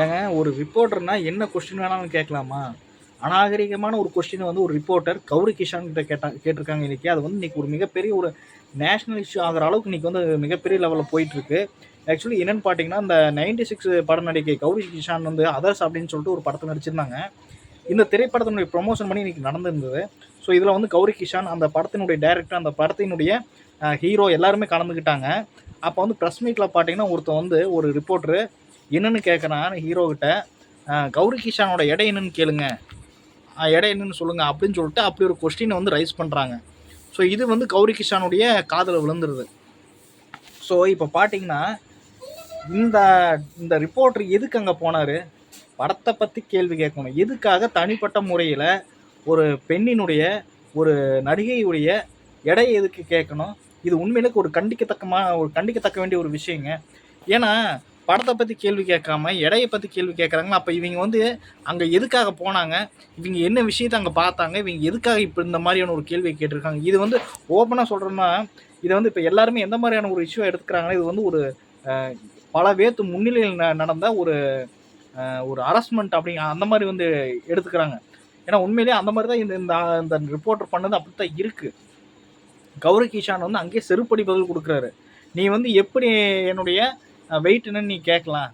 ஏங்க ஒரு ரிப்போர்ட்டர்னா என்ன கொஸ்டின் வேணாலும் கேட்கலாமா? அநாகரிகமான ஒரு கொஸ்டினை வந்து ஒரு ரிப்போர்ட்டர் கௌரி கிஷான் கிட்ட கேட்டா கேட்டிருக்காங்க இன்றைக்கி அது வந்து இன்றைக்கி ஒரு மிகப்பெரிய ஒரு நேஷனல் இஷ்யூ ஆகிற அளவுக்கு இன்றைக்கி வந்து மிகப்பெரிய லெவலில் போயிட்டுருக்கு. ஆக்சுவலி என்னென்னு பார்த்தீங்கன்னா இந்த நைன்டி சிக்ஸ் பட நடிகை கௌரி கிஷான் வந்து அதர்ஸ் அப்படின்னு சொல்லிட்டு ஒரு படத்தை நடிச்சிருந்தாங்க. இந்த திரைப்படத்தினுடைய ப்ரொமோஷன் பண்ணி இன்னைக்கு நடந்திருந்தது. ஸோ இதில் வந்து கௌரி கிஷான் அந்த படத்தினுடைய டைரக்டர் அந்த படத்தினுடைய ஹீரோ எல்லாருமே கலந்துக்கிட்டாங்க அப்போ வந்து ப்ரெஸ் மீட்டில் பார்த்தீங்கன்னா ஒருத்தன் வந்து ஒரு ரிப்போர்ட்ரு என்னன்னு கேட்குறான் ஹீரோ கிட்ட கௌரி கிஷானோட எடை என்னன்னு கேளுங்க. எடை என்னன்னு சொல்லுங்க அப்படின்னு சொல்லிட்டு அப்படி ஒரு கொஸ்டினை வந்து ரைஸ் பண்ணுறாங்க ஸோ இது வந்து கௌரி கிஷானுடைய காதில் விழுந்துருது. ஸோ இப்போ பார்த்தீங்கன்னா இந்த இந்த ரிப்போர்ட்டர் எதுக்கு அங்கே போனார்? படத்தை பற்றி கேள்வி கேட்கணும். எதுக்காக தனிப்பட்ட முறையில் ஒரு பெண்ணினுடைய ஒரு நடிகையுடைய எடை எதுக்கு கேட்கணும்? இது உண்மையிலுக்கு ஒரு கண்டிக்கத்தக்கமா ஒரு கண்டிக்கத்தக்க வேண்டிய ஒரு விஷயங்க. ஏன்னா படத்தை பற்றி கேள்வி கேட்காம எடையை பற்றி கேள்வி கேட்குறாங்க அப்போ இவங்க வந்து அங்கே எதுக்காக போனாங்க? இவங்க என்ன விஷயத்தை அங்கே பார்த்தாங்க? இவங்க எதுக்காக இப்போ இந்த மாதிரியான ஒரு கேள்வியை கேட்டிருக்காங்க? இது வந்து ஓப்பனாக சொல்கிறோன்னா இதை வந்து இப்போ எல்லாருமே எந்த மாதிரியான ஒரு இஷ்யூ எடுத்துக்கிறாங்கன்னா இது வந்து ஒரு பல பேர்த்து முன்னிலையில் ந- நடந்த ஒரு ஒரு அரஸ்மெண்ட் அப்படிங்க அந்த மாதிரி வந்து எடுத்துக்கிறாங்க. ஏன்னா உண்மையிலேயே அந்த மாதிரி தான் இந்த இந்த இந்த ரிப்போர்ட்டர் பண்ணது அப்படி தான் இருக்குது கௌரி கிஷான் வந்து அங்கேயே செருப்படி பதில் கொடுக்குறாரு. நீ வந்து எப்படி என்னுடைய வெயிட் என்னன்னு நீ கேட்கலாம்.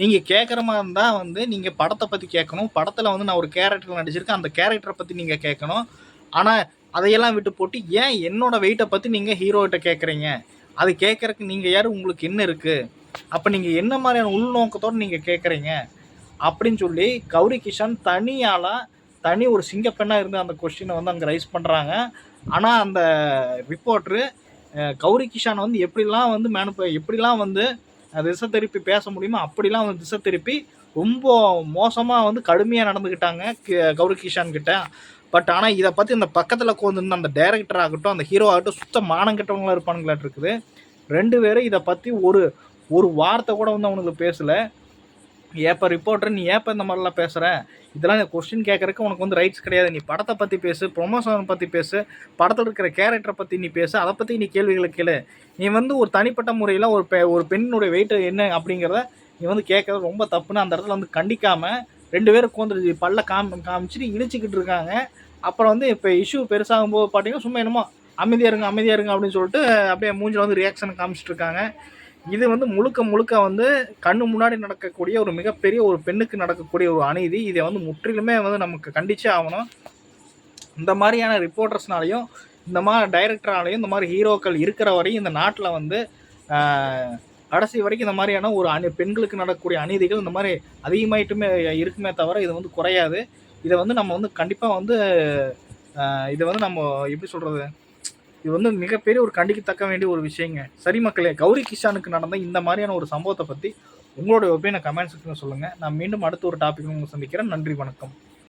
நீங்கள் கேட்குற மாதிரி இருந்தால் வந்து நீங்கள் படத்தை பற்றி கேட்கணும். படத்தில் வந்து நான் ஒரு கேரக்டர் நடிச்சிருக்கேன். அந்த கேரக்டரை பற்றி நீங்கள் கேட்கணும். ஆனால் அதையெல்லாம் விட்டு போட்டு ஏன் என்னோட வெயிட்டை பற்றி நீங்கள் ஹீரோகிட்ட கேட்குறீங்க அது கேட்குறக்கு நீங்கள் யார்? உங்களுக்கு என்ன இருக்குது அப்போ நீங்கள் என்ன மாதிரியான உள்நோக்கத்தோடு நீங்கள் கேட்குறீங்க அப்படின்னு சொல்லி கௌரி கிஷன் தனியாளாக தனி ஒரு சிங்கப்பெண்ணாக இருந்து அந்த கொஸ்டினை வந்து அங்கே ரைஸ் பண்ணுறாங்க ஆனால் அந்த ரிப்போர்ட்ரு கௌரி கிஷான் வந்து எப்படிலாம் வந்து மேனுப்ப எப்படிலாம் வந்து திசை திருப்பி பேச முடியுமோ அப்படிலாம் வந்து திசை திருப்பி ரொம்ப மோசமாக வந்து கடுமையாக நடந்துக்கிட்டாங்க கி- கௌரி கிஷான் கிட்ட. பட் ஆனால் இதை பற்றி இந்த பக்கத்தில் உட்காந்துருந்த அந்த டைரக்டர் ஆகட்டும் அந்த ஹீரோ ஆகட்டும் சுத்த மானம் கெட்டவங்களாக இருப்பானுங்களாட்டு இருக்குது. ரெண்டு பேரும் இதை பற்றி ஒரு ஒரு வார்த்தை கூட வந்து அவனுக்கு பேசலை. ஏப்பா ரிப்போர்ட்டர் நீ ஏப்பா இந்த மாதிரிலாம் பேசுகிற இதெல்லாம் கொஸ்டின் கேட்கறதுக்கு உனக்கு வந்து ரைட்ஸ் கிடையாது. நீ படத்தை பற்றி பேசு ப்ரொமோஷன் பற்றி பேசு படத்தில் இருக்கிற கேரக்டரை பற்றி நீ பேசு அதை பற்றி நீ கேள்விகளை கேளு. நீ வந்து ஒரு தனிப்பட்ட முறையில் ஒரு பெ ஒரு பெண்ணுடைய வெயிட் என்ன அப்படிங்கிறத நீ வந்து கேட்கறது ரொம்ப தப்புன்னு அந்த இடத்துல வந்து கண்டிக்காமல் ரெண்டு பேரும் உட்காந்துருச்சு பல்ல காமி காமிச்சிட்டு இழிச்சிக்கிட்டு இருக்காங்க. அப்புறம் வந்து இப்போ இஷ்யூ பெருசாகும் போது பார்த்தீங்கன்னா சும்மா என்னமோ அமைதியாக இருங்க அமைதியாக இருங்க அப்படின்னு சொல்லிட்டு அப்படியே மூஞ்சில் வந்து ரியாக்ஷன் காமிச்சிட்டு இருக்காங்க. இது வந்து முழுக்க முழுக்க வந்து கண்ணு முன்னாடி நடக்கக்கூடிய ஒரு மிகப்பெரிய ஒரு பெண்ணுக்கு நடக்கக்கூடிய ஒரு அநீதி. இதை வந்து முற்றிலுமே வந்து நமக்கு கண்டிச்சே ஆகணும். இந்த மாதிரியான ரிப்போர்ட்டர்ஸ்னாலையும் இந்த மாதிரி டைரக்டராலையும் இந்த மாதிரி ஹீரோக்கள் இருக்கிற வரையும் இந்த நாட்டில் வந்து கடைசி வரைக்கும் இந்த மாதிரியான ஒரு அணி பெண்களுக்கு நடக்கக்கூடிய அநீதிகள் இந்த மாதிரி அதிகமாயிட்டுமே இருக்குமே தவிர இது வந்து குறையாது. இதை வந்து நம்ம வந்து கண்டிப்பாக வந்து இதை வந்து நம்ம எப்படி சொல்கிறது இது வந்து மிகப்பெரிய ஒரு கண்டிக்கத்தக்க வேண்டிய ஒரு விஷயங்க. சரி மக்களே கௌரி கிஷானுக்கு நடந்த இந்த மாதிரியான ஒரு சம்பவத்தை பற்றி உங்களோட ஒப்பீனியன் கமெண்ட் செக்ஷனில் சொல்லுங்கள் நான் மீண்டும் அடுத்த ஒரு டாபிக் உங்களை சந்திக்கிறேன். நன்றி வணக்கம்.